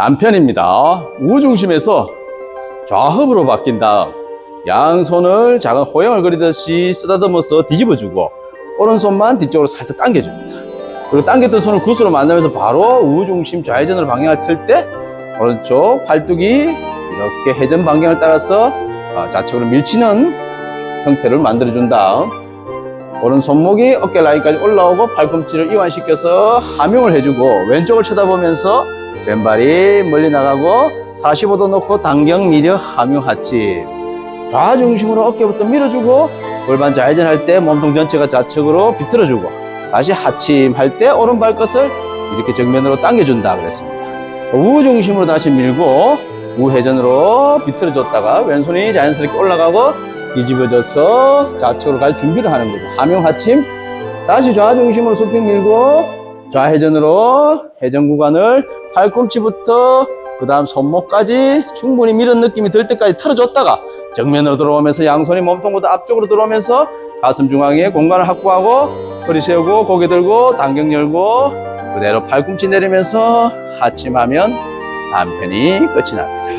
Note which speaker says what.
Speaker 1: 단편입니다. 우중심에서 좌흡으로 바뀐 다음 양손을 작은 호영을 그리듯이 쓰다듬어서 뒤집어주고 오른손만 뒤쪽으로 살짝 당겨줍니다. 그리고 당겼던 손을 굿으로 만나면서 바로 우중심 좌회전으로 방향을 틀 때 오른쪽 팔뚝이 이렇게 회전 방향을 따라서 아, 좌측으로 밀치는 형태를 만들어준 다음 오른 손목이 어깨 라인까지 올라오고 팔꿈치를 이완시켜서 함용을 해주고 왼쪽을 쳐다보면서 왼발이 멀리 나가고 45도 놓고 당경 미려 함용 하치 좌 중심으로 어깨부터 밀어주고 골반 좌회전 할 때 몸통 전체가 좌측으로 비틀어주고 다시 하침 할 때 오른 발 끝을 이렇게 정면으로 당겨준다 그랬습니다. 우 중심으로 다시 밀고 우회전으로 비틀어줬다가 왼손이 자연스럽게 올라가고 뒤집어져서 좌측으로 갈 준비를 하는 거죠. 함용 하침 다시 좌 중심으로 수평 밀고 좌회전으로 회전 구간을 팔꿈치부터 그 다음 손목까지 충분히 밀은 느낌이 들 때까지 틀어줬다가 정면으로 들어오면서 양손이 몸통보다 앞쪽으로 들어오면서 가슴 중앙에 공간을 확보하고 허리 세우고 고개 들고 단경 열고 그대로 팔꿈치 내리면서 하침하면 단편이 끝이 납니다.